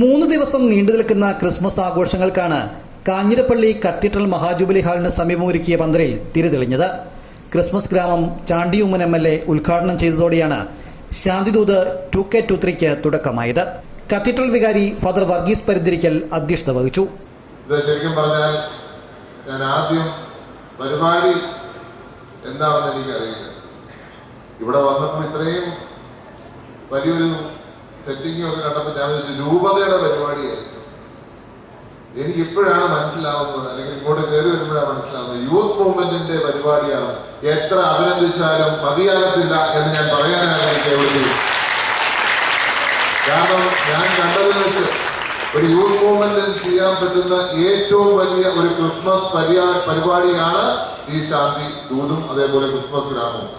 മൂന്ന് ദിവസം നീണ്ടു നിൽക്കുന്ന ക്രിസ്മസ് ആഘോഷങ്ങൾക്കാണ് കാഞ്ഞിരപ്പള്ളി കത്തീഡ്രൽ മഹാജൂബിലി ഹാളിന് സമീപം ഒരുക്കിയ പന്തലിൽ തിരിതെളിഞ്ഞത്. ക്രിസ്മസ് ഗ്രാമം ചാണ്ടിയുമ്മൻ എം എൽ എ ഉദ്ഘാടനം ചെയ്തതോടെയാണ് ശാന്തിദൂത് ടു കെ ടു ത്രീക്ക് തുടക്കമായത്. കത്തീഡ്രൽ വികാരി ഫാദർ വർഗീസ് പരിന്തിരിക്കൽ അധ്യക്ഷത വഹിച്ചു. ശരിക്കും പറഞ്ഞാൽ ഞാൻ ആദ്യം പരിപാടി എന്താണെന്ന് എനിക്കറിയില്ല. ഇവിടെ വന്നപ്പോൾ ഇത്രയും വലിയൊരു സെറ്റിംഗും ഒക്കെ കണ്ടപ്പോൾ ഞാൻ വിചാരിച്ചു രൂപതയുടെ പരിപാടിയായിരുന്നു എനിക്ക് ഇപ്പോഴാണ് മനസ്സിലാവുന്നത് അല്ലെങ്കിൽ ഇങ്ങോട്ട് കയറി വരുമ്പോഴാണ് മനസ്സിലാവുന്നത്. യൂത്ത് മൂവ്മെന്റിന്റെ പരിപാടിയാണ്. എത്ര അഭിനന്ദിച്ചാലും മതിയാകത്തില്ല എന്ന് ഞാൻ പറയാനാണ് കാരണം ഞാൻ കണ്ടതിൽ വെച്ച് ഒരു യൂത്ത് മൂവ്മെന്റിൽ ചെയ്യാൻ പറ്റുന്ന ഏറ്റവും വലിയ ഒരു ക്രിസ്മസ് പരിപാടിയാണ് ഈ ശാന്തി ദൂതും അതേപോലെ ക്രിസ്മസ് ഗ്രാമവും.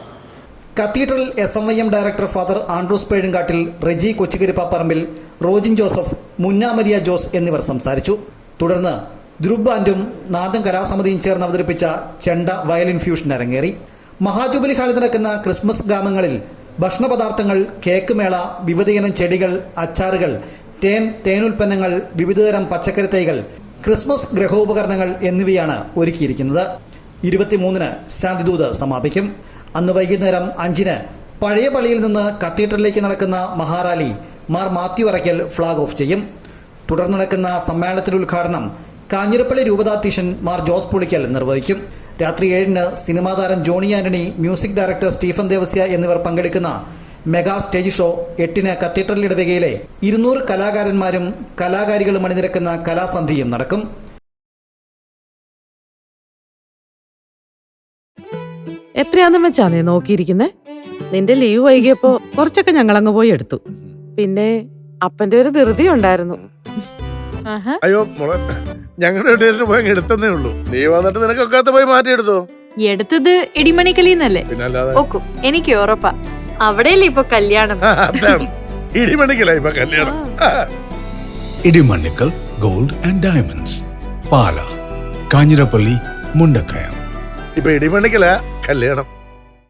Cathedral S M I M director father Andrews Pezhumkattil Reji Kochukarippaparambil Rojin Joseph മുന്നാമരിയ Jose എന്നിവർ സംസാരിച്ചു. തുടർന്ന് ദ്രുബാൻഡും ബാൻഡും നാദം കലാസമിതിയും ചേർന്ന് അവതരിപ്പിച്ച ചെണ്ട വയലിൻ ഫ്യൂഷൻ അരങ്ങേറി. മഹാജൂബിലി ഹാളിൽ നടക്കുന്ന ക്രിസ്മസ് ഗ്രാമങ്ങളിൽ ഭക്ഷണപദാർത്ഥങ്ങൾ കേക്ക് മേള വിവിധയിനം ചെടികൾ അച്ചാറുകൾ തേൻ തേനുൽപ്പന്നങ്ങൾ വിവിധതരം പച്ചക്കറി തൈകൾ ക്രിസ്മസ് ഗ്രഹോപകരണങ്ങൾ എന്നിവയാണ് ഒരുക്കിയിരിക്കുന്നത്. ഇരുപത്തിമൂന്നിന് ശാന്തിദൂത് സമാപിക്കും. അന്ന് വൈകുന്നേരം അഞ്ചിന് പഴയ പള്ളിയിൽ നിന്ന് കത്തീഡ്രലിലേക്ക് നടക്കുന്ന മഹാറാലി Mar Mathew Arackal flag off ചെയ്യും. തുടർന്ന് നടക്കുന്ന സമ്മേളനത്തിന്റെ ഉദ്ഘാടനം കാഞ്ഞിരപ്പള്ളി രൂപതാധ്യക്ഷൻ മാർ ജോസ് പുളിക്കൽ നിർവഹിക്കും. രാത്രി ഏഴിന് സിനിമാ താരം Johny Antony music director Stephen Devassia എന്നിവർ പങ്കെടുക്കുന്ന മെഗാ സ്റ്റേജ് ഷോ എട്ടിന് കത്തീഡ്രൽ ഇടവകയിലെ ഇരുന്നൂറ് കലാകാരന്മാരും കലാകാരികളും അണിനിരക്കുന്ന കലാസന്ധിയും നടക്കും. എത്രയാന്നും വെച്ചാ നീ നോക്കിയിരിക്കുന്നേ? നിന്റെ ലീവ് വൈകിയപ്പോ കുറച്ചൊക്കെ ഞങ്ങൾ അങ്ങ് പോയി എടുത്തു. പിന്നെ അപ്പന്റെ ഒരു ധൃതി ഉണ്ടായിരുന്നു. ആഹാ. അയ്യോ മോളെ ഞങ്ങളുടെ ടേസ്റ്റ് പോയി എടുത്തന്നേ ഉള്ളൂ. നീ വന്നിട്ട് നിനക്കൊക്കാത്ത പോയി മാറ്റിയെടുത്തോ? എടുത്തത് ഇടിമണിക്കലിന്നല്ലേ? ഓക്കും എനിക്ക് ഉറപ്പാ. അവിടെയല്ലേ ഇപ്പൊ കല്യാണം? ഇടിമണിക്കല ഇപ്പൊ കല്യാണം. ആ. Gold and diamonds Pala Kanjirappally Mundakayam. ഇപ്പൊ ഇടിമണിക്കല കല്യാണം.